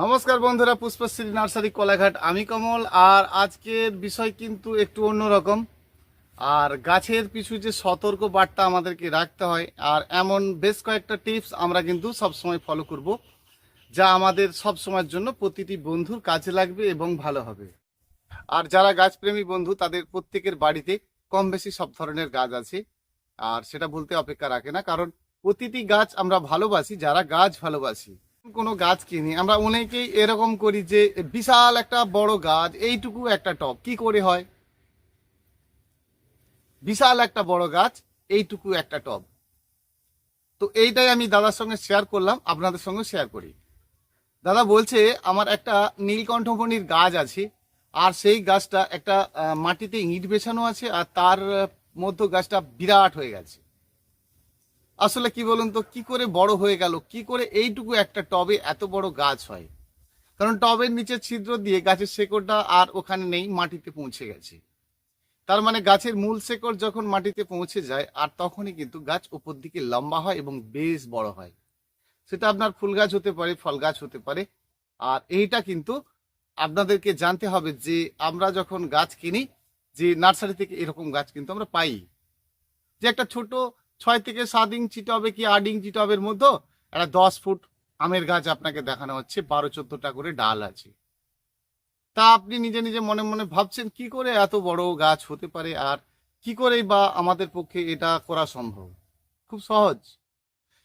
নমস্কার বন্ধুরা, পুষ্পশ্রী নার্সারি কোলাঘাট। আমি কমল, আর আজকের বিষয় কিন্তু একটু অন্যরকম। আর গাছের পিছু যে সতর্ক বার্তা আমাদেরকে রাখতে হয়, আর এমন বেশ কয়েকটা টিপস আমরা কিন্তু সবসময় ফলো করব, যা আমাদের সব সময়ের জন্য প্রতিটি বন্ধুর কাজে লাগবে এবং ভালো হবে। আর যারা গাছপ্রেমী বন্ধু, তাদের প্রত্যেকের বাড়িতে কম বেশি সব ধরনের গাছ আছে, আর সেটা বলতে অপেক্ষা রাখে না, কারণ প্রতিটি গাছ আমরা ভালোবাসি, যারা গাছ ভালোবাসি। কোনো গাছ কিনি, আমরা অনেকেই এরকম করি যে বিশাল একটা বড় গাছ, এইটুকু একটা টব, কি করে হয়? বিশাল একটা বড় গাছ, এইটুকু একটা টব। তো এইটাই আমি দাদার সঙ্গে শেয়ার করলাম, আপনাদের সঙ্গে শেয়ার করি। দাদা বলছে, আমার একটা নীলকণ্ঠমণির গাছ আছে, আর সেই গাছটা একটা মাটিতে ইট বেছানো আছে, আর তার মধ্য গাছটা বিরাট হয়ে গেছে। আসলে কি বলুন তো, কি করে বড় হয়ে গেল, কি করে এইটুকু একটা টবে এত বড় গাছ হয়? কারণ টবের নিচে ছিদ্র দিয়ে গাছের শেকড়টা আর ওখানে নেই, মাটিতে পৌঁছে গেছে। তার মানে গাছের মূল শেকড় যখন মাটিতে পৌঁছে যায়, আর তখনই কিন্তু গাছ উপর দিকে লম্বা হয় এবং বেশ বড় হয়। সেটা আপনার ফুল গাছ হতে পারে, ফল গাছ হতে পারে। আর এইটা কিন্তু আপনাদেরকে জানতে হবে যে আমরা যখন গাছ কিনি, যে নার্সারি থেকে এরকম গাছ কিন্তু আমরা পাই। যে একটা ছোট ছয় থেকে সাত ইঞ্চি টবে কি আট ইঞ্চি টবের মধ্যে একটা দশ ফুট আমের গাছ আপনাকে দেখানো হচ্ছে, বারো চোদ্দটা করে ডাল আছে। তা আপনি নিজে নিজে মনে মনে ভাবছেন, কি করে এত বড় গাছ হতে পারে আর কি করেই বা আমাদের পক্ষে এটা করা সম্ভব? খুব সহজ।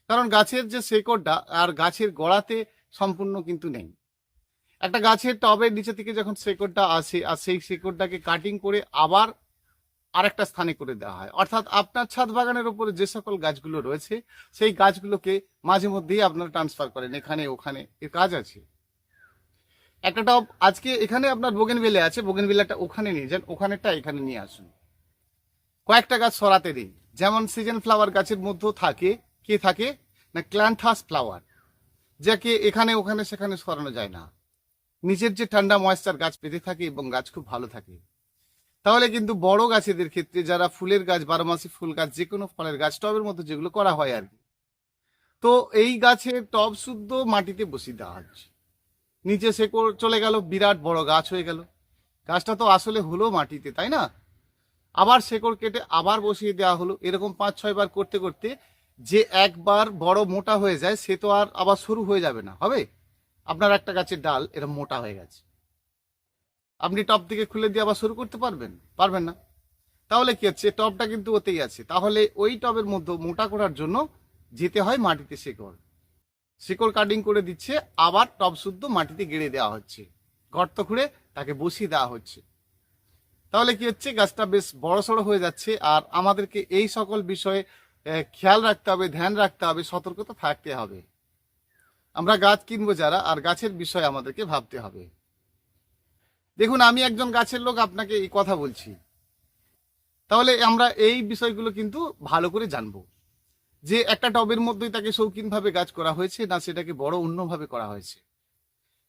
কারণ গাছের যে শেকড়টা আর গাছের গোড়াতে সম্পূর্ণ কিন্তু নেই। একটা গাছের টবের নিচে থেকে যখন শেকড়টা আসে, আর সেই শেকড়টাকে কাটিং করে আবার আরেকটা স্থানে করে দেওয়া হয়। অর্থাৎ আপনার ছাদ বাগানের উপরে যে সকল গাছগুলো রয়েছে, সেই গাছগুলোকে মাঝে মধ্যেই আপনারা ট্রান্সফার করেন, এখানে, ওখানে, এর কাজ আছে। একটা টব, আজকে এখানে আপনার বোগেনবেলে আছে বোগেনবেলাটা ওখানে নিয়ে যান, ওখানেরটা এখানে নিয়ে আসুন। কয়েকটা গাছ সরাতে দিন। যেমন সিজন ফ্লাওয়ার গাছের মধ্যে থাকে, কে থাকে? না ক্ল্যান্থাস ফ্লাওয়ার যাকে এখানে, ওখানে, সেখানে সরানো যায় না। নিজের যে ঠান্ডা ময়েশ্চার গাছ পেতে থাকে এবং গাছ খুব ভালো থাকে। তাহলে কিন্তু বড় গাছেদের ক্ষেত্রে যারা ফুলের গাছ বারো মাসি ফুল গাছ যে কোনো ফলের গাছ, টবের মতো যেগুলো করা হয় আর কি। তো এই গাছের টব শুদ্ধ মাটিতে বসিয়ে দেওয়া হচ্ছে। নিচে শেকড় চলে গেল, বিরাট বড় গাছ হয়ে গেল। গাছটা তো আসলে হলো মাটিতে, তাই না? আবার শেকড় কেটে আবার বসিয়ে দেওয়া হলো। এরকম পাঁচ, ছয় বার করতে করতে যে একবার বড় মোটা হয়ে যায়, সে তো আর আবার শুরু হয়ে যাবে না। হবে? আপনার একটা গাছের ডাল এরকম মোটা হয়ে গেছে। আপনি টপ থেকে খুলে দিয়ে আবার শুরু করতে পারবেন? পারবেন না। তাহলে কি হচ্ছে? টবটা কিন্তু ওতেই আছে। তাহলে ওই টবের মধ্যে মোটা করার জন্য যেতে হয় মাটিতে শিকড়। শিকড় কাটিং করে দিচ্ছে, আবার টব শুদ্ধ মাটিতে গেড়ে দেওয়া হচ্ছে। গর্ত খুঁড়ে তাকে বসিয়ে দেওয়া হচ্ছে। তাহলে কি হচ্ছে? গাছটা বেশ বড় সড়ো হয়ে যাচ্ছে। আর আমাদেরকে এই সকল বিষয়ে খেয়াল রাখতে হবে, ধ্যান রাখতে হবে, সতর্কতা থাকতে হবে। আমরা গাছ কিনবো যারা, আর গাছের বিষয়ে আমাদেরকে ভাবতে হবে। দেখুন, আমি একজন গাছের লোক, আপনাকে এই কথা বলছি। তাহলে আমরা এই বিষয়গুলো কিন্তু ভালো করে জানব। যে একটা টবের মধ্যেই তাকে শৌখিনভাবে গাছ করা হয়েছে না সেটাকে বড় অন্যভাবে করা হয়েছে।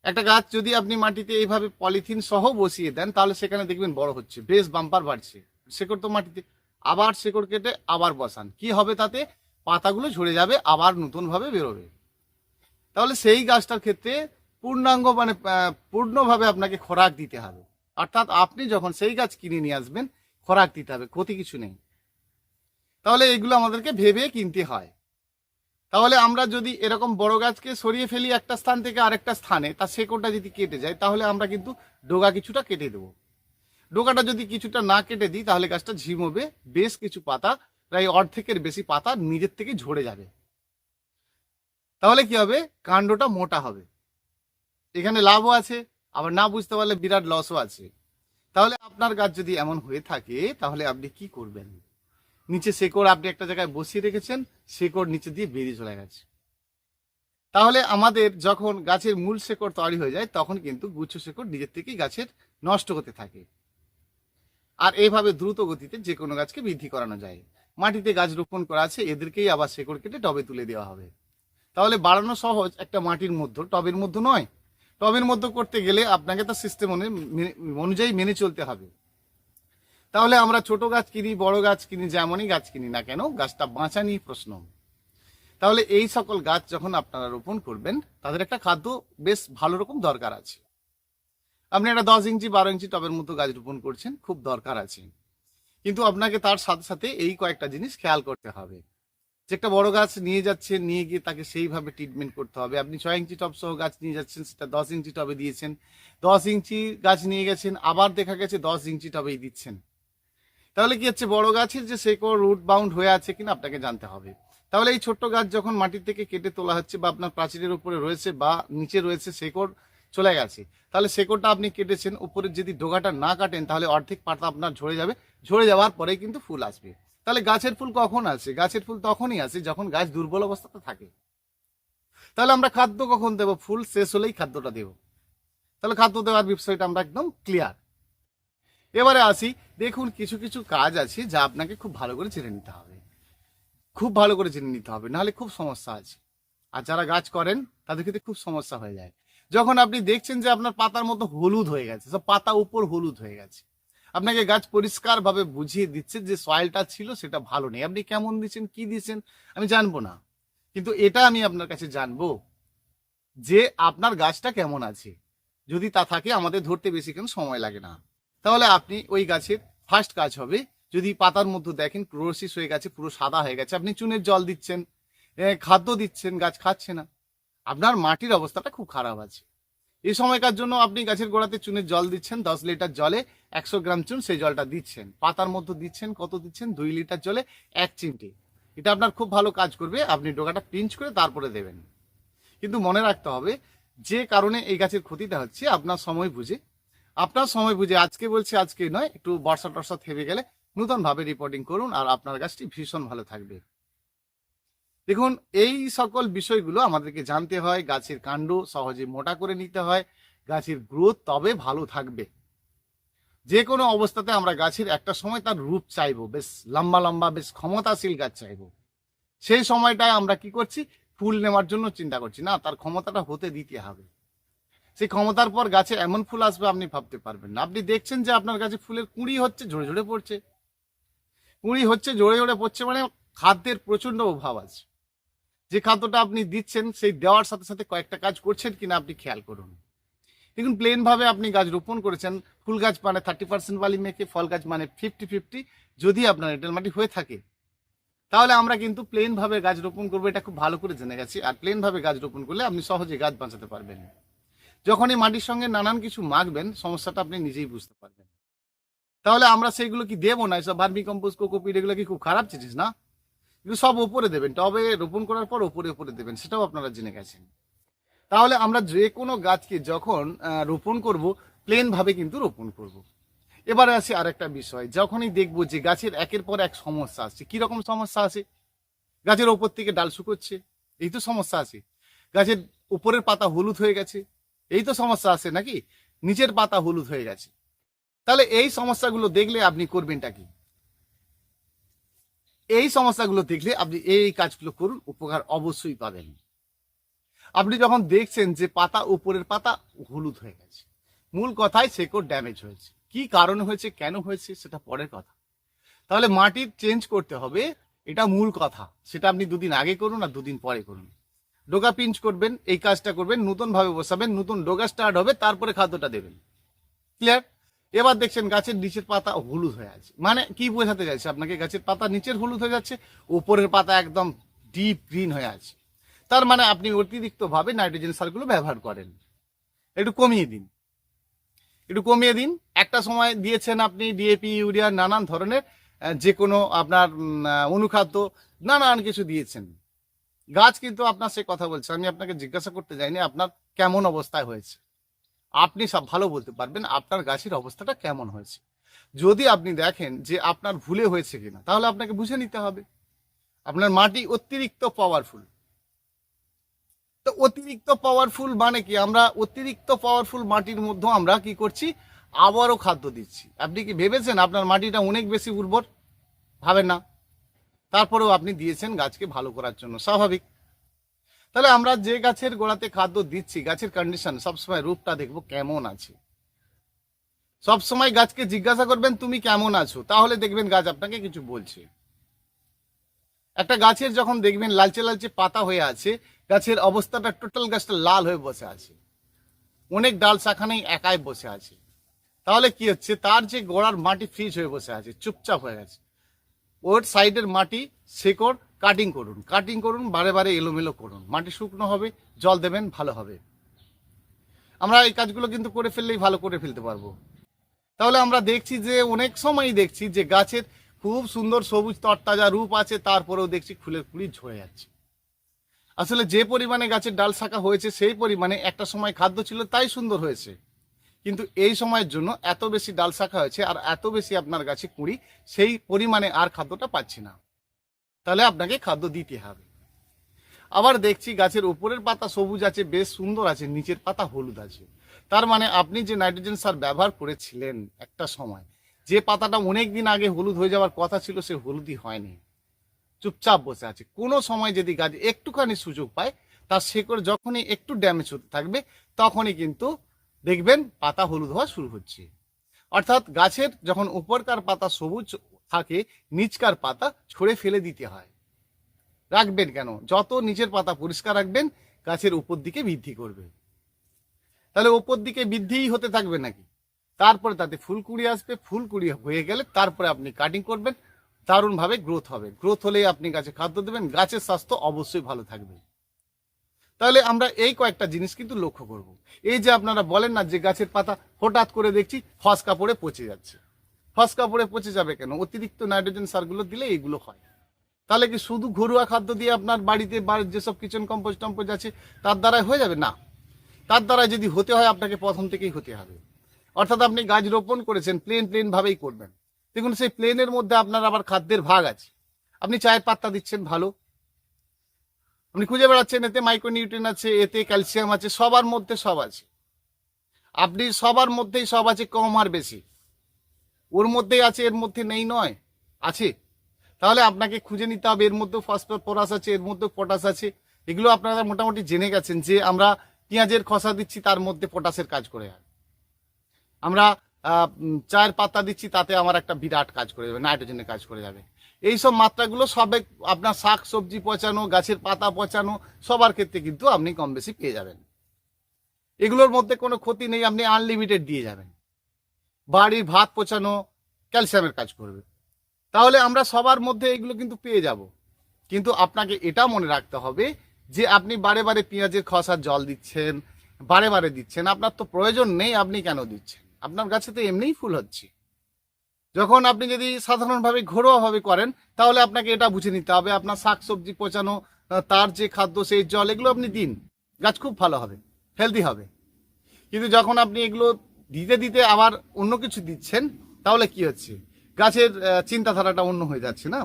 একটা গাছ যদি আপনি মাটিতে এইভাবে পলিথিন সহ বসিয়ে দেন, তাহলে সেখানে দেখবেন বড় হচ্ছে, বেশ বাম্পার বাড়ছে। শেকড় তো মাটিতে, আবার শেকড় কেটে আবার বসান। কি হবে তাতে? পাতাগুলো ঝরে যাবে, আবার নতুনভাবে বেরোবে। তাহলে সেই গাছটার ক্ষেত্রে পূর্ণাঙ্গ মানে পূর্ণভাবে আপনাকে খোরাক দিতে হবে। অর্থাৎ আপনি যখন সেই গাছ কিনে নিয়ে আসবেন, খোরাক দিতে হবে, ক্ষতি কিছু নেই। তাহলে এগুলো আমাদেরকে ভেবে কিনতে হয়। তাহলে আমরা যদি এরকম বড় গাছকে সরিয়ে ফেলি একটা স্থান থেকে আরেকটা স্থানে তার শেকড়টা যদি কেটে যায়, তাহলে আমরা কিন্তু ডোগা কিছুটা কেটে দেবো। ডোগাটা যদি কিছুটা না কেটে দিই, তাহলে গাছটা ঝিমোবে বেশ কিছু পাতা, প্রায় অর্ধেকের বেশি পাতা নিজের থেকে ঝরে যাবে। তাহলে কি হবে? কাণ্ডটা মোটা হবে। এখানে লাভও আছে, আবার না বুঝতে পারলে বিরাট লসও আছে। তাহলে আপনার গাছ যদি এমন হয়ে থাকে, তাহলে আপনি কি করবেন? নিচে শেকড় আপনি একটা জায়গায় বসিয়ে রেখেছেন, শেকড় নিচে দিয়ে বেরিয়ে চলে গেছে। তাহলে আমাদের যখন গাছের মূল শেকড় তৈরি হয়ে যায়, তখন কিন্তু গুচ্ছ শেকড় নিজের থেকেই গাছের নষ্ট হতে থাকে। আর এইভাবে দ্রুত গতিতে যে কোনো গাছকে বৃদ্ধি করানো যায়। মাটিতে গাছ রোপণ করা আছে, এদেরকেই আবার শেকড় কেটে টবে তুলে দেওয়া হবে। তাহলে বাড়ানো সহজ একটা মাটির মধ্যে, টবের মধ্যে নয় টবের মধ্যে করতে গেলে আপনাকে তার সিস্টেম অনুযায়ী মেনে চলতে হবে। তাহলে আমরা ছোট গাছ কিনি, বড় গাছ কিনি, যেমনই গাছ কিনি না কেন, গাছটা বাঁচা বাঁচানি প্রশ্ন। তাহলে এই সকল গাছ যখন আপনারা রোপণ করবেন, তাদের একটা খাদ্য বেশ ভালো রকম দরকার আছে। আপনি একটা দশ ইঞ্চি, বারো ইঞ্চি টবের মতো গাছ রোপণ করছেন, খুব দরকার আছে। কিন্তু আপনাকে তার সাথে সাথে এই কয়েকটা জিনিস খেয়াল করতে হবে। যে একটা বড় গাছ নিয়ে যাচ্ছেন, নিয়ে গিয়ে তাকে সেইভাবে ট্রিটমেন্ট করতে হবে। আপনি ছয় ইঞ্চি টব সহ গাছ নিয়ে যাচ্ছেন, সেটা দশ ইঞ্চি টবে দিয়েছেন। দশ ইঞ্চি গাছ নিয়ে গেছেন, আবার দেখা গেছে দশ ইঞ্চি টবেই দিচ্ছেন। তাহলে কি হচ্ছে, বড় গাছের যে শেকড় রুট বাউন্ড হয়ে আছে কিনা আপনাকে জানতে হবে। তাহলে এই ছোট্ট গাছ যখন মাটি থেকে কেটে তোলা হচ্ছে বা আপনার প্রাচীরের উপরে রয়েছে বা নিচে রয়েছে শেকড় চলে গেছে, তাহলে শেকড়টা আপনি কেটেছেন উপরে যদি ডোগাটা না কাটেন, তাহলে অর্ধেক পাতা আপনার ঝরে যাবে। ঝরে যাওয়ার পরেই কিন্তু ফুল আসবে। তাহলে গাছের ফুল কখন আসে? গাছের ফুল তখনই আসে যখন গাছ দুর্বল অবস্থাতে থাকে। তাহলে আমরা খাদ্য কখন দেব? ফুল শেষ হলেই খাদ্যটা দেব। তাহলে খাদ্য দেওয়ার বিষয়টা আমরা একদম ক্লিয়ার এবারে আসি, দেখুন কিছু কিছু কাজ আছে যা আপনাকে খুব ভালো করে জেনে নিতে হবে। খুব ভালো করে জেনে নিতে হবে, নাহলে খুব সমস্যা আছে। আর যারা গাছ করেন, তাদের ক্ষেত্রে খুব সমস্যা হয়ে যায়। যখন আপনি দেখছেন যে আপনার পাতার মতো হলুদ হয়ে গেছে, সব পাতা উপর হলুদ হয়ে গেছে আপনাকে গাছ পরিষ্কার ভাবে বুঝিয়ে দিচ্ছে যে সয়েলটা ছিল সেটা ভালো নেই। আপনি কেমন দিচ্ছেন, কি দিচ্ছেন, আমি জানব না। কিন্তু এটা আমি আপনার কাছে জানব যে আপনার গাছটা কেমন আছে। যদি তা থাকে, আমাদের ধরতে বেশিক্ষণ সময় লাগে না। তাহলে আপনি ওই গাছের ফার্স্ট কাজ হবে, যদি পাতার মধ্যে দেখেন ক্লোরোসিস হয়ে গেছে, পুরো সাদা হয়ে গেছে, আপনি চুনের জল দিচ্ছেন খাদ্য দিচ্ছেন, গাছ খাচ্ছে না। আপনার মাটির অবস্থাটা খুব খারাপ আছে। এই সময়কার জন্য আপনি গাছের গোড়াতে চুনের জল দিচ্ছেন, দশ লিটার জলে একশো গ্রাম চুন, সেই জলটা দিচ্ছেন। পাতার মধ্যে দিচ্ছেন, কত দিচ্ছেন? দুই লিটার জলে এক চিমটি। এটা আপনার খুব ভালো কাজ করবে, আপনি ডোকাটা পিঞ্চ করে তারপরে দেবেন। কিন্তু মনে রাখতে হবে, যে কারণে এই গাছের ক্ষতিটা হচ্ছে, আপনার সময় বুঝে। আপনার সময় বুঝে, আজকে বলছে, আজকে নয়, একটু বর্ষা টর্ষা থেমে গেলে নতুন ভাবে রিপোর্টিং করুন আর আপনার গাছটি ভীষণ ভালো থাকবে। দেখুন, এই সকল বিষয়গুলো আমাদেরকে জানতে হয়, গাছের কাণ্ড সহজে মোটা করে নিতে হয়, গাছের গ্রোথ তবে ভালো থাকবে। যে কোনো অবস্থাতে আমরা গাছের একটা সময় তার রূপ চাইব, বেশ লম্বা লম্বা, বেশ ক্ষমতাশীল গাছ চাইব। সেই সময়টায় আমরা কি করছি? ফুল নেওয়ার জন্য চিন্তা করছি, না, তার ক্ষমতাটা হতে দিতে হবে। সেই ক্ষমতার পর গাছে এমন ফুল আসবে, আপনি ভাবতে পারবেন না। আপনি দেখছেন যে আপনার গাছে ফুলের কুঁড়ি হচ্ছে, ঝরে ঝরে পড়ছে। কুঁড়ি হচ্ছে জোরে জোরে পড়ছে মানে খাদ্যের প্রচণ্ড অভাব আছে। যে খাদ্যটা আপনি দিচ্ছেন, সেই দেওয়ার সাথে সাথে কয়েকটা কাজ করছেন কিনা আপনি খেয়াল করুন। দেখুন প্লেন ভাবে আপনি গাছ রোপণ করেছেন, ফুল গাছ মানে থার্টি পার্সেন্ট বালি মেখে, ফল গাছ মানে ফিফটি ফিফটি যদি আপনার এঁটেল মাটি হয়ে থাকে, তাহলে আমরা কিন্তু প্লেন ভাবে গাছ রোপণ করব, এটা খুব ভালো করে জেনে গেছি, আর প্লেন ভাবে গাছ রোপণ করলে আপনি সহজে গাছ বাঁচাতে পারবেন। যখন এই মাটির সঙ্গে নানান কিছু মাখবেন, সমস্যাটা আপনি নিজেই বুঝতে পারবেন। তাহলে আমরা সেইগুলো কি দেবো না? এসব ভার্মি কম্পোস্ট, কোকোপিট, এগুলো কি খুব খারাপ জিনিস না? এগুলো সব ওপরে দেবেন, টবে রোপণ করার পর ওপরে ওপরে দেবেন, সেটাও আপনারা জেনে গেছেন। তাহলে আমরা যে কোনো গাছকে যখন রোপণ করব প্লেন ভাবে কিন্তু রোপণ করব। এবারে আছে আর একটা বিষয়, যখনই দেখব যে গাছের একের পর এক সমস্যা আসছে, কি রকম সমস্যা আছে? গাছের ওপর থেকে ডাল শুকোচ্ছে, এই তো সমস্যা আছে। গাছের উপরের পাতা হলুদ হয়ে গেছে, এই তো সমস্যা আছে নাকি? নিচের পাতা হলুদ হয়ে গেছে। তাহলে এই সমস্যাগুলো দেখলে আপনি করবেনটা কি? এই সমস্যাগুলো দেখলে আপনি এই কাজগুলো করুন, উপকার অবশ্যই পাবেন। আপনি যখন দেখছেন যে পাতা উপরের পাতা হলুদ হয়ে গেছে, মূল কথায় শেকড় ড্যামেজ হয়েছে। কি কারণে হয়েছে, কেন হয়েছে, সেটা পরের কথা। তাহলে মাটির চেঞ্জ করতে হবে, এটা মূল কথা। সেটা আপনি দুদিন আগে করুন আর দুদিন পরে করুন। ডোগা পিঞ্চ করবেন, এই কাজটা করবেন, নতুনভাবে বসাবেন, নতুন ডোগা স্টার্ট হবে, তারপরে খাদ্যটা দেবেন। ক্লিয়ার এবার দেখছেন গাছের নিচের পাতা হলুদ হয়ে আছে। মানে কি বোঝাতে চাইছে? আপনাকে গাছের পাতা নিচের হলুদ হয়ে যাচ্ছে, উপরের পাতা একদম ডিপ গ্রিন হয়ে আছে। তার মানে আপনি অতিরিক্ত ভাবে নাইট্রোজেন সারগুলো ব্যবহার করেন। একটু কমিয়ে দিন। একটু কমিয়ে দিন। একটা সময় দিয়েছেন আপনি ডিএপি ইউরিয়া নানান ধরনের যে কোনো আপনার অনুখাদ্য, নানান কিছু দিয়েছেন। গাছ কিন্তু আপনার সে কথা বলছে। আমি আপনাকে জিজ্ঞাসা করতে যাইনি, আপনার কেমন অবস্থায় হয়েছে? আপনি সব ভালো বলতে পারবেন আপনার গাছের অবস্থাটা কেমন হয়েছে। যদি আপনি দেখেন যে আপনার ভুলে হয়েছে কিনা, তাহলে আপনাকে বুঝে নিতে হবে। আপনার মাটি অতিরিক্ত পাওয়ারফুল তো অতিরিক্ত পাওয়ারফুল মানে কি? আমরা অতিরিক্ত পাওয়ারফুল মাটির মধ্যে আমরা কি করছি? আবারও খাদ্য দিচ্ছি। আপনি কি ভেবেছেন আপনার মাটিটা অনেক বেশি উর্বর? ভাবেন না। তারপরেও আপনি দিয়েছেন গাছকে ভালো করার জন্য। স্বাভাবিক। তাহলে আমরা যে গাছের গোড়াতে খাদ্য দিচ্ছি, গাছের কন্ডিশন সবসময় রূপটা দেখব কেমন আছে। সবসময় গাছকে জিজ্ঞাসা করবেন, তুমি কেমন আছো? তাহলে দেখবেন গাছ আপনাকে কিছু বলছে। একটা গাছের যখন দেখবেন লালচে লালচে পাতা হয়ে আছে, গাছের অবস্থাটা টোটাল গাছটা লাল হয়ে বসে আছে। অনেক ডাল শাখানেই একাই বসে আছে। তাহলে কি হচ্ছে? তার যে গোড়ার মাটি ফ্রিজ হয়ে বসে আছে, চুপচাপ হয়ে গেছে। ওর সাইডের মাটি, শেকড় কাটিং করুন কাটিং করুন, বারে বারে এলোমেলো করুন। মাটি শুকনো হবে, জল দেবেন, ভালো হবে। আমরা এই কাজগুলো কিন্তু করে ফেললেই ভালো করে ফেলতে পারব। তাহলে আমরা দেখছি যে, অনেক সময়ই দেখছি যে গাছের খুব সুন্দর সবুজ তরতাজা রূপ আছে, তারপরেও দেখছি ফুলের কুড়ি ঝরে যাচ্ছে। আসলে যে পরিমাণে গাছের ডাল শাখা হয়েছে, সেই পরিমাণে একটা সময় খাদ্য ছিল, তাই সুন্দর হয়েছে। কিন্তু এই সময়ের জন্য এত বেশি ডাল শাখা হয়েছে, আর এত বেশি আপনার গাছে কুড়ি, সেই পরিমাণে আর খাদ্যটা পাচ্ছি না। তাহলে আপনাকে খাদ্য দিতে হবে। আবার দেখছি গাছের উপরের পাতা সবুজ আছে, বেশ সুন্দর আছে, নিচের পাতা হলুদ আছে। তার মানে আপনি যে নাইট্রোজেন সার ব্যবহার করেছিলেন একটা সময়, যে পাতাটা অনেক দিন আগে হলুদ হয়ে যাওয়ার কথা ছিল, সে হলুদই হয়নি। চুপচাপ বসে আছে। কোনো সময় যদি গাছ একটুখানি সুযোগ পায়, তার শেকড় যখনই একটু ড্যামেজ হতে থাকবে, তখনই কিন্তু দেখবেন পাতা হলুদ হওয়া শুরু হচ্ছে। অর্থাৎ গাছের যখন উপরকার পাতা সবুজ থাকে নিচকার পাতা ছড়ে ফেলে দিতে হয়। রাখবেন কেন? যত নিচের পাতা পরিষ্কার রাখবেন, গাছের উপর দিকে বৃদ্ধি করবে। তাহলে উপর দিকে বৃদ্ধিই হতে থাকবে নাকি? তারপরে তাতে ফুল কুড়ি আসবে ফুল কুড়ি হয়ে গেলে তারপরে আপনি কাটিং করবেন, দারুণভাবে গ্রোথ হবে। গ্রোথ হলেই আপনি গাছে খাদ্য দেবেন, গাছের স্বাস্থ্য অবশ্যই ভালো থাকবে। তাহলে আমরা এই কয়েকটা জিনিস কিন্তু লক্ষ্য করব। এই যে আপনারা বলেন না যে গাছের পাতা হঠাৎ করে দেখছি, ফসকা পড়ে পচে যাচ্ছে। ফসকা পড়ে পচে যাবে কেন? অতিরিক্ত নাইট্রোজেন সারগুলো দিলে এইগুলো হয়। তাহলে কি শুধু ঘরোয়া খাদ্য দিয়ে আপনার বাড়িতে বাড়ির যেসব কিচেন কম্পোস্ট টম্পোজ আছে, তার দ্বারাই হয়ে যাবে? না। তার দ্বারা যদি হতে হয়, আপনাকে প্রথম থেকেই হতে হবে। অর্থাৎ আপনি গাছ রোপণ করেছেন প্লেন প্লেন ভাবেই করবেন। দেখুন, সেই প্লেনের মধ্যে আপনার আবার খাদ্যের ভাগ আছে। আপনি চায়ের পাত্তা দিচ্ছেন, ভালো। আপনি খুঁজে বেড়াচ্ছেন, এতে মাইক্রোনিউট্রিন আছে, এতে ক্যালসিয়াম আছে, সবার মধ্যে সব আছে। আপনি সবার মধ্যেই সব আছে, কম আর বেশি। ওর মধ্যেই আছে, এর মধ্যে নেই নয়, আছে। তাহলে আপনাকে খুঁজে নিতে হবে, এর মধ্যে ফসফরাস আছে, এর মধ্যে পটাশ আছে। এগুলো আপনারা মোটামুটি জেনে গেছেন যে আমরা পেঁয়াজের খসা দিচ্ছি, তার মধ্যে পটাশের কাজ করে আমরা চায়ের পাতা দিচ্ছি, তাতে আমার একটা বিরাট কাজ করে যাবে, নাইট্রোজেনের কাজ করে যাবে। এই সব মাত্রাগুলো সবে আপনার শাক, সবজি পচানো, গাছের পাতা পচানো, সবার ক্ষেত্রে কিন্তু আপনি কম বেশি পেয়ে যাবেন। এগুলোর মধ্যে কোনো ক্ষতি নেই, আপনি আনলিমিটেড দিয়ে যাবেন। বাড়ির ভাত পচানো, ক্যালসিয়ামের কাজ করবে। তাহলে আমরা সবার মধ্যে এগুলো কিন্তু পেয়ে যাব। কিন্তু আপনাকে এটা মনে রাখতে হবে যে আপনি বারে বারে পেঁয়াজের খসার জল দিচ্ছেন, বারে বারে দিচ্ছেন, আপনার তো প্রয়োজন নেই আপনি কেন দিচ্ছেন? আপনার গাছে তো এমনিই ফুল হচ্ছে। যখন আপনি যদি সাধারণভাবে ঘরোয়াভাবে করেন, তাহলে আপনাকে এটা বুঝে নিতে হবে, আপনার শাক সবজি পচানো তার যে খাদ্য, সেই জল, এগুলো আপনি দিন। গাছ খুব ভালো হবে হেলদি হবে। কিন্তু যখন আপনি এগুলো দিতে দিতে আবার অন্য কিছু দিচ্ছেন, তাহলে কি হচ্ছে? গাছের চিন্তাধারাটা অন্য হয়ে যাচ্ছে না?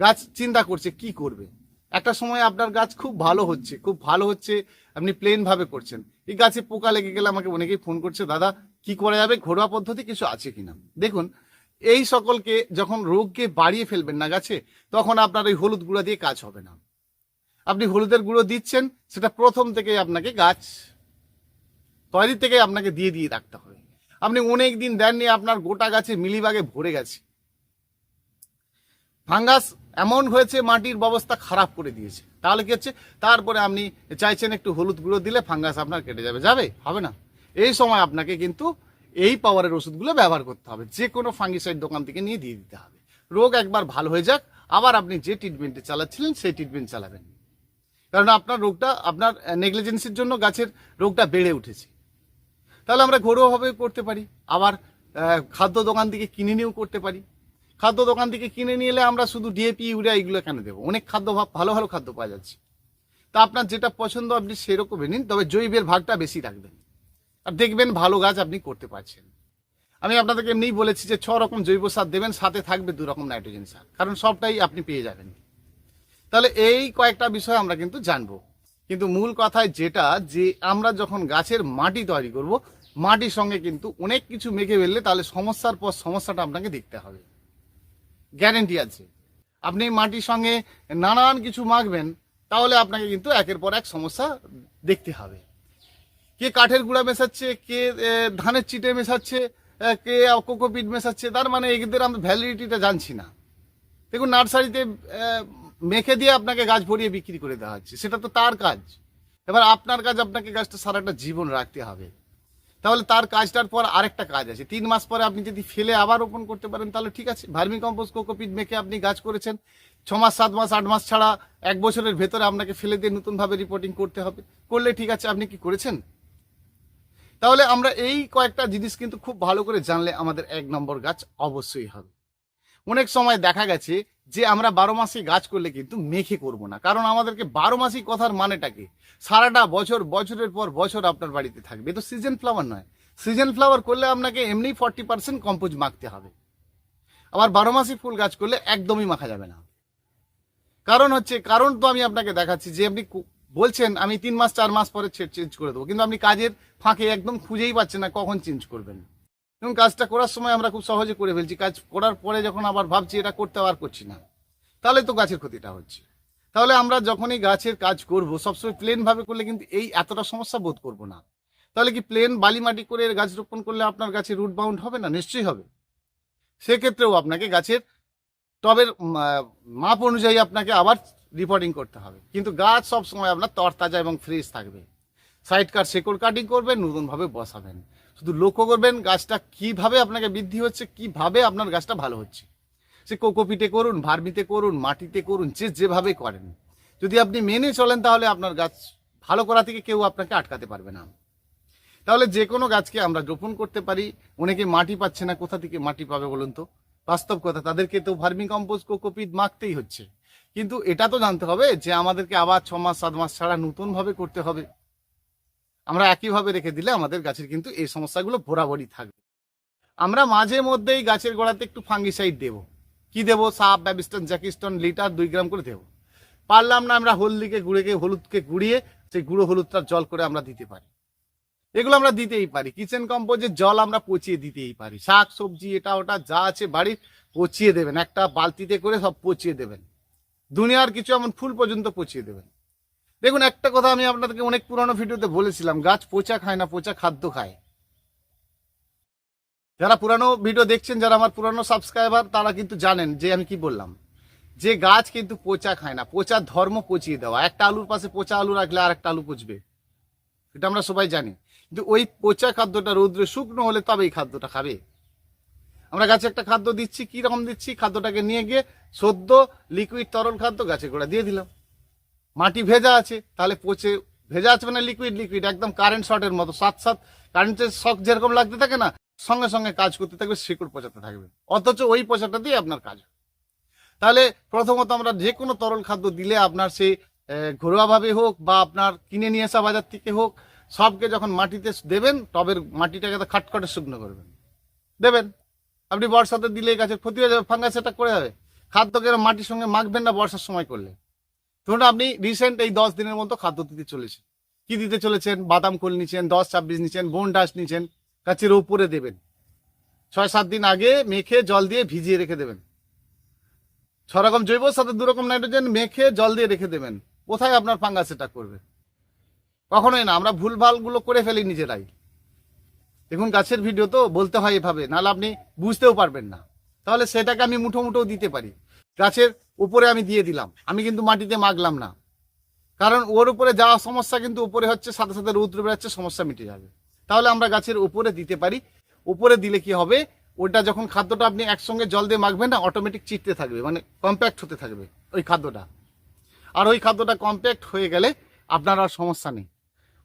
গাছ চিন্তা করছে, কি করবে? একটা সময় আপনার গাছ খুব ভালো হচ্ছে, খুব ভালো হচ্ছে, আপনি প্লেন ভাবে করছেন। এই গাছে পোকা লেগে গেলে আমাকে অনেকেই ফোন করছে, দাদা, কি করা যাবে? ঘরোয়া পদ্ধতি কিছু আছে কিনা? দেখুন, এই সকলকে যখন রোগকে বাড়িয়ে ফেলবেন না গাছে, তখন আপনার ওই হলুদ গুঁড়া দিয়ে কাজ হবে না। আপনি হলুদের গুঁড়ো দিচ্ছেন, সেটা প্রথম থেকে আপনাকে গাছ, তৈরি থেকে আপনাকে দিয়ে দিয়ে রাখতে হবে। আপনি অনেক দিন দেননি, আপনার গোটা গাছে মিলিবাগে ভরে গেছে। ফাঙ্গাস এমন হয়েছে, মাটির ব্যবস্থা খারাপ করে দিয়েছে। তাহলে কি হচ্ছে? তারপরে আপনি চাইছেন একটু হলুদ গুঁড়ো দিলে ফাঙ্গাস আপনার কেটে যাবে। যাবে? হবে না। এই সময় আপনাকে কিন্তু এই পাওয়ারের ওষুধগুলো ব্যবহার করতে হবে। যে কোনো ফাঙ্গিসাইড দোকান থেকে নিয়ে দিয়ে দিতে হবে। রোগ একবার ভালো হয়ে যাক, আবার আপনি যে ট্রিটমেন্টে চালাচ্ছিলেন, সেই ট্রিটমেন্ট চালাবেন। কারণ আপনার রোগটা, আপনার নেগলিজেন্সির জন্য গাছের রোগটা বেড়ে উঠেছে। তাহলে আমরা ঘরোয়াভাবে করতে পারি। আবার খাদ্য দোকান থেকে কিনে নিয়েও করতে পারি। খাদ্য দোকান থেকে কিনে নিয়ে এলে আমরা শুধু ডিএপি ইউরিয়া এগুলো কেন দেবো। অনেক খাদ্য ভা- ভালো ভালো খাদ্য পাওয়া যাচ্ছে। তা আপনার যেটা পছন্দ আপনি সেরকমই নিন, তবে জৈবের ভাগটা বেশি রাখবেন। আর দেখবেন ভালো গাছ আপনি করতে পারছেন। আমি আপনাদেরকে এমনিই বলেছি যে ছ রকম জৈব সার দেবেন, সাথে থাকবে দু রকম নাইট্রোজেন সার। কারণ সবটাই আপনি পেয়ে যাবেন। তাহলে এই কয়েকটা বিষয় আমরা কিন্তু জানব। কিন্তু মূল কথায় যেটা যে আমরা যখন গাছের মাটি তৈরি করব, মাটির সঙ্গে কিন্তু অনেক কিছু মেখে ফেললে তাহলে সমস্যার পর সমস্যাটা আপনাকে দেখতে হবে। গ্যারেন্টি আছে। আপনি মাটির সঙ্গে নানান কিছু মাখবেন, তাহলে আপনাকে কিন্তু একের পর এক সমস্যা দেখতে হবে। কে কাঠের গুঁড়া মেশাচ্ছে, কে ধানের চিটে মেশাচ্ছে কে কোকোপিট মেশাচ্ছে, তার মানে এদের আমরা ভ্যালিডিটিটা জানছি না। দেখুন, নার্সারিতে মেখে দিয়ে আপনাকে গাছ ভরিয়ে বিক্রি করে দেওয়া হচ্ছে। সেটা তো তার কাজ। এবার আপনার কাজ, আপনাকে গাছটা সারাটা জীবন রাখতে হবে। তাহলে তার কাজটার পর আরেকটা কাজ আছে। তিন মাস পরে আপনি যদি ফেলে আবার রোপণ করতে পারেন, তাহলে ঠিক আছে। ভার্মি কম্পোস্ট কোকোপিট মেখে আপনি গাছ করেছেন। ছ মাস, সাত মাস, আট মাস ছাড়া এক বছরের ভেতরে আপনাকে ফেলে দিয়ে নতুনভাবে রিপোর্টিং করতে হবে। করলে ঠিক আছে, আপনি কি করেছেন? তাহলে আমরা এই কয়েকটা জিনিস কিন্তু খুব ভালো করে জানলে আমাদের এক নম্বর গাছ অবশ্যই হবে। অনেক সময় দেখা গেছে যে আমরা বারো মাসে গাছ করলে কিন্তু মেখে করব না। কারণ আমাদেরকে বারো মাসি কথার মানেটা কি? সারাটা বছর, বছরের পর বছর আপনার বাড়িতে থাকবে। তো সিজন ফ্লাওয়ার নয়। সিজন ফ্লাওয়ার করলে আপনাকে এমনি ফর্টি পার্সেন্ট কম্পোজ মাখতে হবে। আবার বারো মাসি ফুল গাছ করলে একদমই মাখা যাবে না। কারণ হচ্ছে, কারণ তো আমি আপনাকে দেখাচ্ছি যে আপনি বলছেন, আমি তিন মাস, চার মাস পরে চেঞ্জ করে দেবো। কিন্তু আপনি কাজের ফাঁকে একদম খুঁজেই পাচ্ছেন না কখন চেঞ্জ করবেন। এবং কাজটা করার সময় আমরা খুব সহজে করে ফেলছি। কাজ করার পরে যখন আবার ভাবছি এটা করতে আর করছি না, তাহলে তো গাছের ক্ষতিটা হচ্ছে। তাহলে আমরা যখনই গাছের কাজ করব, সবসময় প্লেন ভাবে করলে কিন্তু এই এতটা সমস্যা বোধ করব না। তাহলে কি প্লেন বালি মাটি করে গাছ রোপণ করলে আপনার গাছে রুট বাউন্ড হবে না? নিশ্চয়ই হবে। সেক্ষেত্রেও আপনাকে গাছের টবের মাপ অনুযায়ী আপনাকে আবার রিপোর্টিং করতে হবে। কিন্তু গাছ সব সময় আপনার তরতাজা এবং ফ্রেশ থাকবে। সাইড কাট শেকড় কাটিং করবেন, নতুনভাবে বসাবেন। শুধু লক্ষ্য করবেন গাছটা কীভাবে আপনাকে বৃদ্ধি হচ্ছে, কীভাবে আপনার গাছটা ভালো হচ্ছে। সে কোকোপিটে করুন, ভার্মিতে করুন, মাটিতে করুন, যে যেভাবে করেন। যদি আপনি মেনে চলেন তাহলে আপনার গাছ ভালো করা থেকে কেউ আপনাকে আটকাতে পারবে না। তাহলে যে কোনো গাছকে আমরা রোপণ করতে পারি। অনেকে মাটি পাচ্ছে না, কোথা থেকে মাটি পাবে বলুন তো? বাস্তব কথা, তাদেরকে তো ভার্মি কম্পোস্ট, কোকোপিট মাখতেই হচ্ছে। কিন্তু এটা তো জানতে হবে যে আমাদেরকে আবার ছ মাস, সাত মাস ছাড়া নতুনভাবে করতে হবে। আমরা একইভাবে রেখে দিলে আমাদের গাছের কিন্তু এই সমস্যাগুলো বরাবরই থাকবে। আমরা মাঝে মধ্যেই গাছের গোড়াতে একটু ফাঙ্গিসাইড দেব। কি দেবো? সাপ, ব্যাবিস্টন, জ্যাকিস্টন, লিটার দুই গ্রাম করে দেবো। পারলাম না আমরা হলদিকে গুঁড়েকে, হলুদকে গুঁড়িয়ে সেই গুঁড়ো হলুদটা জল করে আমরা দিতে পারি। এগুলো আমরা দিতেই পারি। কিচেন কম্পোজের জল আমরা পচিয়ে দিতেই পারি। শাক, সবজি, এটা ওটা যা আছে বাড়ির পচিয়ে দেবেন। একটা বালতিতে করে সব পচিয়ে দেবেন। দুনিয়ার কিছু এমন ফুল পর্যন্ত পচিয়ে দেবেন। দেখুন, একটা কথা আমি আপনাদেরকে অনেক পুরনো ভিডিওতে বলেছিলাম, গাছ পচা খায় না, পচা খাদ্য খায়। যারা পুরানো ভিডিও দেখছেন, যারা আমার পুরানো সাবস্ক্রাইবার, তারা কিন্তু জানেন যে আমি কি বললাম। যে গাছ কিন্তু পচা খায় না, পচা ধর্ম পচিয়ে দেওয়া। একটা আলুর পাশে পচা আলু রাখলে আর একটা আলু পচবে। এটা আমরা সবাই জানি। কিন্তু ওই পচা খাদ্যটা রৌদ্রে শুকনো হলে তবে এই খাদ্যটা খাবে। আমরা গাছে একটা খাদ্য দিচ্ছি কি রকম দিচ্ছি, খাদ্যটাকে নিয়ে গিয়ে সদ্য লিকুইড তরল খাদ্য গাছে গোড়া দিয়ে দিলাম। মাটি ভেজা আছে, তাহলে পচে, ভেজা আছে মানে লিকুইড লিকুইড একদম কারেন্ট শর্টের মতো, সাত সাত কারেন্টের শখ যেরকম লাগতে থাকে না, সঙ্গে সঙ্গে কাজ করতে থাকবে, শিকড় পচাতে থাকবে। অথচ ওই পচাটা দিয়ে আপনার কাজ। তাহলে প্রথমত আমরা যে কোনো তরল খাদ্য দিলে আপনার সে ঘরোয়াভাবে হোক বা আপনার কিনে নিয়ে আসা বাজার থেকে হোক, সবকে যখন মাটিতে দেবেন, টবের মাটিটাকে তো খাটখটে শুকনো করবেন। দেবেন। আপনি বর্ষাতে দিলে গাছের ক্ষতি হয়ে যাবে ফাঙ্গাস অ্যাটাক করে যাবে। খাদ্যকে মাটির সঙ্গে মাখবেন না বর্ষার সময় করলে। ধরুন আপনি রিসেন্ট এই দশ দিনের মতো খাদ্য দিতে চলেছেন। কি দিতে চলেছেন? বাদাম খোল নিচ্ছেন, দশ ছাব্বিশ নিচ্ছেন, বোন ডাস নিচ্ছেন গাছের উপরে দেবেন। ছয় সাত দিন আগে মেখে জল দিয়ে ভিজিয়ে রেখে দেবেন। ছ রকম জৈব সাথে দু রকম নাইট্রোজেন মেখে জল দিয়ে রেখে দেবেন। কোথায় আপনার ফাঙ্গাস অ্যাটাক করবে? কখনোই না, আমরা ভুলভালগুলো করে ফেলি নিজেরাই। দেখুন, গাছের ভিডিও তো বলতে হয় এভাবে, নাহলে আপনি বুঝতেও পারবেন না। তাহলে সেটাকে আমি মুঠো মুঠো দিতে পারি। গাছের উপরে আমি দিয়ে দিলাম। আমি কিন্তু মাটিতে মাগলাম না। কারণ ওর উপরে যাওয়া সমস্যা কিন্তু উপরে হচ্ছে, সাথে সাথে রৌদ্র বেড়াচ্ছে সমস্যা মিটে যাবে। তাহলে আমরা গাছের উপরে দিতে পারি। উপরে দিলে কি হবে? ওটা যখন খাদ্যটা আপনি একসঙ্গে জল দিয়ে মাখবেন না অটোমেটিক চিটতে থাকবে মানে কম্প্যাক্ট হতে থাকবে ওই খাদ্যটা। আর ওই খাদ্যটা কম্প্যাক্ট হয়ে গেলে আপনার আর সমস্যা নেই।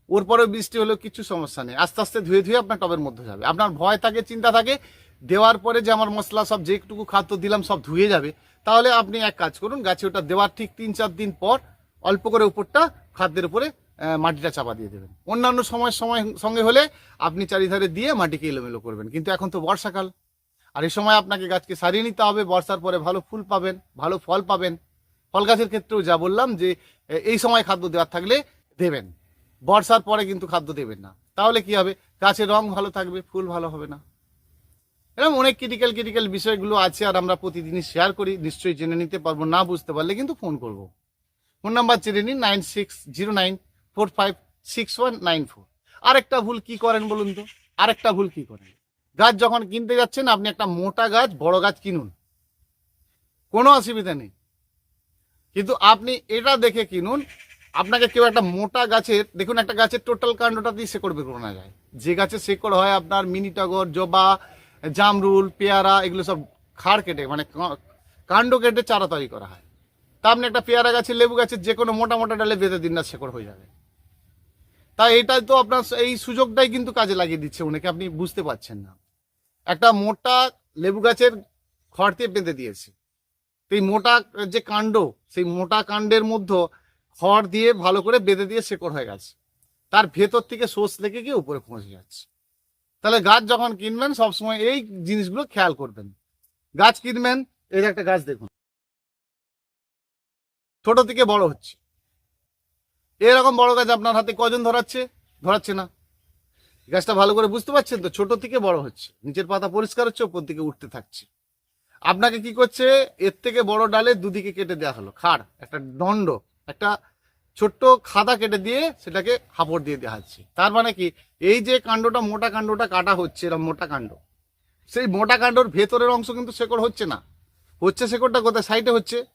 ওর পরে বৃষ্টি হলেও কিছু সমস্যা নেই। আস্তে আস্তে ধুয়ে ধুয়ে আপনার টবের মধ্যে যাবে। আপনার ভয় থাকে, চিন্তা থাকে, দেওয়ার পরে যে আমার মশলা সব যেটুকু খাদ্য দিলাম সব ধুয়ে যাবে। তাহলে আপনি এক কাজ করুন, গাছে ওটা দেওয়ার ঠিক তিন চার দিন পর অল্প করে উপরটা খাদ্যের উপরে মাটিটা চাপা দিয়ে দেবেন। অন্যান্য সময় সময় সঙ্গে হলে আপনি চারিধারে দিয়ে মাটিকে এলোমেলো করবেন। কিন্তু এখন তো বর্ষাকাল। আর এই সময় আপনাকে গাছকে সারিয়ে নিতে হবে, বর্ষার পরে ভালো ফুল পাবেন, ভালো ফল পাবেন। ফল গাছের ক্ষেত্রেও যা বললাম যে এই সময় খাদ্য দেওয়ার থাকলে দেবেন। বর্ষার পরে কিন্তু খাদ্য দেবেন না। তাহলে কি হবে? গাছের রং ভালো থাকবে, ফুল ভালো হবে না। এরকম অনেক ক্রিটিক্যাল ক্রিটিক্যাল বিষয়গুলো আছে আর আমরা প্রতিদিনই শেয়ার করি। নিশ্চয়ই জেনে নিতে পারব, না বুঝতে পারলে কিন্তু ফোন করব। ফোন নাম্বার জেনে নিন nine six zero nine four five six one nine four আরেকটা ভুল কি করেন বলুন তো? আরেকটা ভুল কি করেন? গাছ যখন কিনতে যাচ্ছেন, আপনি একটা মোটা গাছ, বড় গাছ কিনুন। কোনো অসুবিধা নেই। কিন্তু আপনি এটা দেখে কিনুন, আপনাকে কেউ একটা মোটা গাছের, দেখুন একটা গাছের টোটাল কাণ্ডটা দিয়ে শেকড় বের করানো যায়। যে গাছে শেকড় হয় আপনার মিনি টগর জবা জামরুল, পেয়ারা, এগুলো সব খাড় কেটে মানে কাণ্ড কেটে চারা তৈরি করা হয়। তা আপনি একটা পেয়ারা গাছের লেবু গাছের যে কোনো মোটা মোটা ডালে বেঁধে দিন না, শেকড় হয়ে যাবে। তাই এটাই তো আপনার এই সুযোগটাই কিন্তু কাজে লাগিয়ে দিচ্ছে উনাকে আপনি বুঝতে পারছেন না। একটা মোটা লেবু গাছের খড় দিয়ে বেঁধে দিয়েছে। এই মোটা যে কাণ্ড, সেই মোটা কাণ্ডের মধ্যে খড় দিয়ে ভালো করে বেঁধে দিয়ে শেকড় হয়ে গেছে। তার ভেতর থেকে সোর্স লেগে গিয়ে উপরে পৌঁছে যাচ্ছে। তাহলে গাছ যখন কিনবেন, সবসময় এই জিনিসগুলো খেয়াল করবেন। গাছ কিনবেন যে একটা গাছ দেখুন। ছোট থেকে বড় হচ্ছে। এরকম বড় গাছ আপনার হাতে কজন ধরাচ্ছে? ধরাচ্ছে না। গাছটা ভালো করে বুঝতে পারছেন তো, ছোট থেকে বড় হচ্ছে। নিচের পাতা পরিষ্কার হচ্ছে, ওপর দিকে উঠতে থাকছে। আপনাকে কি করছে? এর থেকে বড় ডালে দুদিকে কেটে দেওয়া হলো। খাড়, একটা দণ্ড, একটা ছোট্ট খাদা কেটে দিয়ে সেটাকে হাপড় দিয়ে দেওয়া হচ্ছে তার মানে কি? এই যে কাণ্ডটা মোটা কাণ্ডটা কাটা হচ্ছে এরকম মোটা কাণ্ড। সেই মোটা কাণ্ডর ভেতরের অংশ কিন্তু শেকড় হচ্ছে না। হচ্ছে শেকড়টা কোথায়? সাইডে হচ্ছে।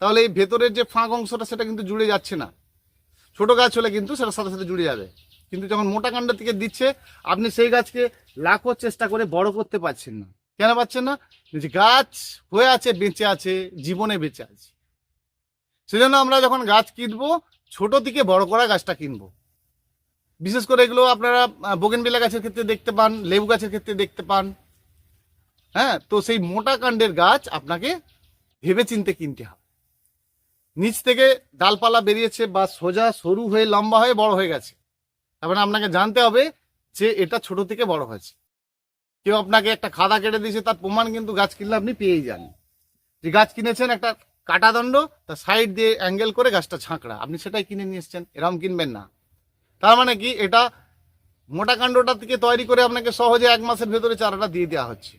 তাহলে এই ভেতরের যে ফাঁক অংশটা, সেটা কিন্তু জুড়ে যাচ্ছে না। ছোট গাছ হলে কিন্তু সেটার সাথে সাথে জুড়ে যাবে। কিন্তু যখন মোটা কাণ্ড থেকে দিচ্ছে, আপনি সেই গাছকে লাখো চেষ্টা করে বড় করতে পারছেন না। কেন পাচ্ছেন না? যে গাছ হয়ে আছে, বেঁচে আছে, জীবনে বেঁচে আছে। সেজন্য আমরা যখন গাছ কিনবো ছোট থেকে বড় করা গাছটা কিনবো। বিশেষ করে এগুলো আপনারা বগেনবেলা গাছের ক্ষেত্রে দেখতে পান, লেবু গাছের ক্ষেত্রে দেখতে পান। হ্যাঁ তো সেই মোটা কাণ্ডের গাছ আপনাকে ভেবে চিনতে কিনতে হবে। নিচ থেকে ডালপালা বেরিয়েছে বা সোজা সরু হয়ে লম্বা হয়ে বড় হয়ে গেছে। তার মানে আপনাকে জানতে হবে যে এটা ছোট থেকে বড় হয়েছে। কেউ আপনাকে একটা খাদা কেটে দিয়েছে, তার প্রমাণ কিন্তু গাছ কিনলে আপনি পেয়েই যান। যে গাছ কিনেছেন একটা কাটা দণ্ড তার সাইড দিয়ে অ্যাঙ্গেল করে গাছটা ঝাঁকড়া। আপনি সেটাই কিনে নিয়ে এসছেন এরকম কিনবেন না। তার মানে কি? এটা মোটা কাণ্ডটা থেকে তৈরি করে আপনাকে সহজে এক মাসের ভেতরে চারাটা দিয়ে দেওয়া হচ্ছে।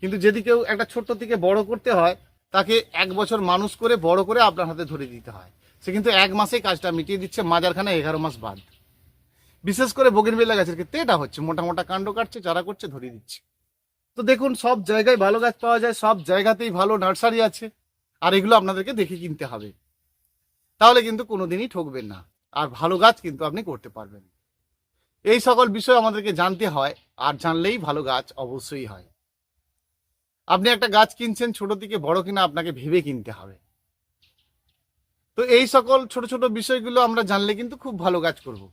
কিন্তু যদি কেউ একটা ছোট্ট থেকে বড় করতে হয়, তাকে এক বছর মানুষ করে বড় করে আপনার হাতে ধরে দিতে হয়। সে কিন্তু এক মাসেই কাজটা মিটিয়ে দিচ্ছে মাজারখানে এগারো মাস বাদ। বিশেষ করে বগিনবেলা গাছের ক্ষেত্রে এটা হচ্ছে, মোটা মোটা কাণ্ড কাটছে, চারা করছে ধরিয়ে দিচ্ছে। তো দেখুন, সব জায়গায় ভালো গাছ পাওয়া যায়, সব জায়গাতেই ভালো নার্সারি আছে। আর এগুলো আপনাদেরকে দেখে কিনতে হবে। তাহলে কিন্তু কোনোদিনই ঠকবেন না। আর ভালো গাছ কিন্তু আপনি করতে পারবেন। এই সকল বিষয় আমাদেরকে জানতে হয়, আর জানলেই ভালো গাছ অবশ্যই হয়। আপনি একটা গাছ কিনছেন ছোট থেকে বড় কিনা আপনাকে ভেবে কিনতে হবে। তো এই সকল ছোট ছোট বিষয়গুলো আমরা জানলে কিন্তু খুব ভালো গাছ করব।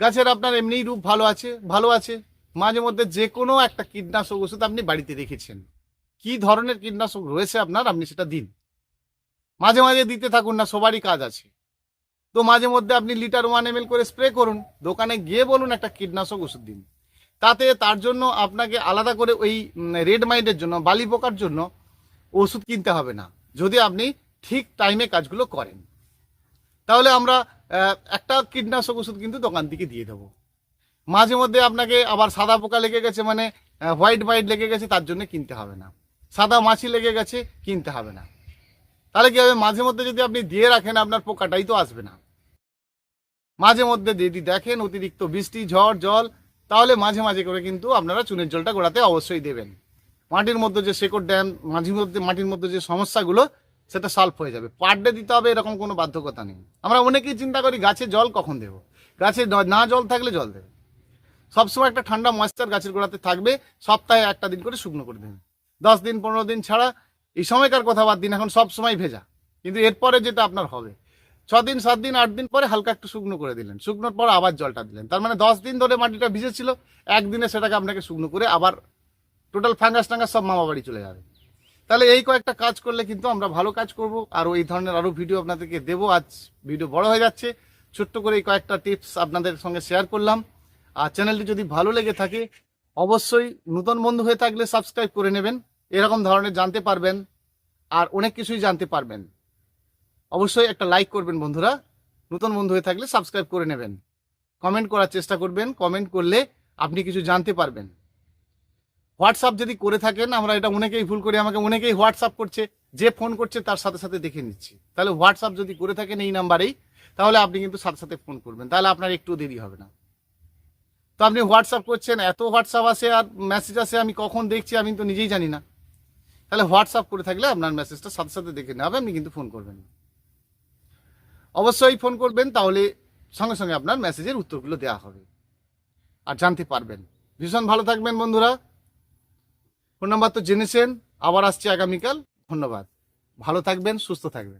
গাছের আপনার এমনিই রূপ ভালো আছে ভালো আছে। মাঝে মধ্যে যে কোনো একটা কীটনাশক ওষুধ আপনি বাড়িতে রেখেছেন। কি ধরনের কীটনাশক রয়েছে আপনার? আপনি সেটা দিন। মাঝে মাঝে দিতে থাকুন না, সবারই কাজ আছে। তো মাঝে মধ্যে আপনি লিটার ওয়ান এম করে স্প্রে করুন, দোকানে গিয়ে বলুন একটা কীটনাশক ওষুধ দিন। তাতে তার জন্য আপনাকে আলাদা করে ওই রেড মাইন্ডের জন্য, বালি পোকার জন্য ওষুধ কিনতে হবে না, যদি আপনি ঠিক টাইমে কাজগুলো করেন। তাহলে আমরা একটা কীটনাশক ওষুধ কিন্তু দোকান থেকে দিয়ে দেবো। মাঝে মধ্যে আপনাকে আবার সাদা পোকা লেগে গেছে মানে হোয়াইট হোয়াইট লেগে গেছে, তার জন্য কিনতে হবে না। সাদা মাছি লেগে গেছে, কিনতে হবে না। তাহলে কি হবে? মাঝে মধ্যে যদি আপনি দিয়ে রাখেন, আপনার পোকাটাই তো আসবে না। মাঝে মধ্যে যদি দেখেন অতিরিক্ত বৃষ্টি, ঝড়, জল, তাহলে মাঝে মাঝে করে কিন্তু আপনারা চুনের জলটা গোড়াতে অবশ্যই দেবেন। মাটির মধ্যে যে শেকড় ড্যাম মাঝে মধ্যে মাটির মধ্যে যে সমস্যাগুলো, সেটা সলভ হয়ে যাবে। পার ডে দিতে হবে, এরকম কোনো বাধ্যকতা নেই। আমরা অনেকেই চিন্তা করি, গাছে জল কখন দেব? গাছে না জল থাকলে জল দেবে। সবসময় একটা ঠান্ডা ময়েশ্চার গাছের গোড়াতে থাকবে, সপ্তাহে একটা দিন করে শুকনো করে দেবেন। দশ দিন, পনেরো দিন ছাড়া এই সময়কার কথা বাদ দিন, এখন সব সময় ভেজা। কিন্তু এরপরে যেটা আপনার হবে ছ দিন, সাত দিন, আট দিন পরে হালকা একটু শুকনো করে দিলেন। শুকনোর পর আবার জলটা দিলেন। তার মানে দশ দিন ধরে মাটিটা ভিজেছিল, একদিনে সেটাকে আপনাকে শুকনো করে আবার টোটাল ফাঙ্গাস টাঙ্গাস সব মামা বাড়ি চলে যাবে। তাহলে এই কয়েকটা কাজ করলে কিন্তু আমরা ভালো কাজ করব। আর এই ধরনের আরও ভিডিও আপনাদেরকে দেবো। আজ ভিডিও বড় হয়ে যাচ্ছে। ছোট্ট করে এই কয়েকটা টিপস আপনাদের সঙ্গে শেয়ার করলাম। আর চ্যানেলটি যদি ভালো লেগে থাকে, অবশ্যই নতুন বন্ধু হয়ে থাকলে সাবস্ক্রাইব করে নেবেন। এরকম ধরনের জানতে পারবেন আর অনেক কিছুই জানতে পারবেন। অবশ্যই একটা লাইক করবেন বন্ধুরা। নতুন বন্ধু হয়ে থাকলে সাবস্ক্রাইব করে নেবেন। কমেন্ট করার চেষ্টা করবেন। কমেন্ট করলে আপনি কিছু জানতে পারবেন। হোয়াটসঅ্যাপ যদি করে থাকেন, আমরা এটা অনেকেই ভুল করি, আমাকে অনেকেই হোয়াটসঅ্যাপ করছে, যে ফোন করছে তার সাথে সাথে দেখে নিচ্ছি। তাহলে হোয়াটসঅ্যাপ যদি করে থাকেন এই নাম্বারেই তাহলে আপনি কিন্তু সাথে সাথে ফোন করবেন। তাহলে আপনার একটু দেরি হবে না। তো আপনি হোয়াটসঅ্যাপ করছেন, এত হোয়াটসঅ্যাপ আসে আর মেসেজ আসে, আমি কখন দেখছি আমি তো নিজেই জানি না। তাহলে হোয়াটসঅ্যাপ করে থাকলে আপনার মেসেজটা সাথে সাথে দেখে নেওয়া হবে, আপনি কিন্তু ফোন করবেন অবশ্যই ফোন করবেন, তাহলে সঙ্গে সঙ্গে আপনার মেসেজের উত্তরগুলো দেওয়া হবে। আর জানতে পারবেন। ভীষণ ভালো থাকবেন বন্ধুরা। ফোন নাম্বার তো জেনেছেন, আবার আসছি আগামীকাল। ধন্যবাদ। ভালো থাকবেন, সুস্থ থাকবেন।